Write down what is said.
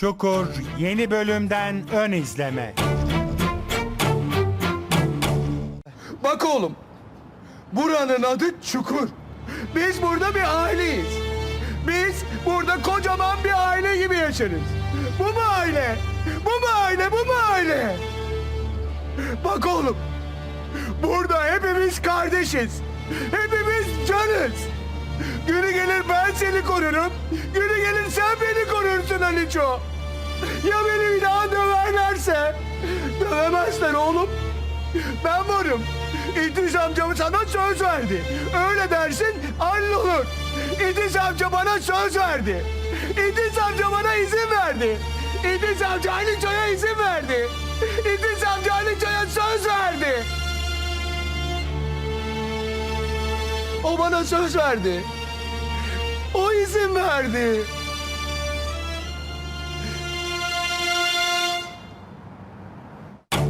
Çukur yeni bölümden ön izleme. Bak oğlum. Buranın adı Çukur. Biz burada bir aileyiz. Biz burada kocaman bir aile gibi yaşarız. Bu mu aile? Bu mu aile? Bu mu aile? Bak oğlum. Burada hepimiz kardeşiz. Hepimiz canız. Günü gelir ben seni korurum. Günü gelir sen beni korursun Aliço. Ya beni bir daha döverlerse? Dövemezler oğlum. Ben varım. İdris amcam sana söz verdi. Öyle dersin hallolur. İdris amca bana söz verdi. İdris amca bana izin verdi. İdris amca Aliço'ya izin verdi. İdris amca Aliço'ya söz verdi. O bana söz verdi. O izin verdi.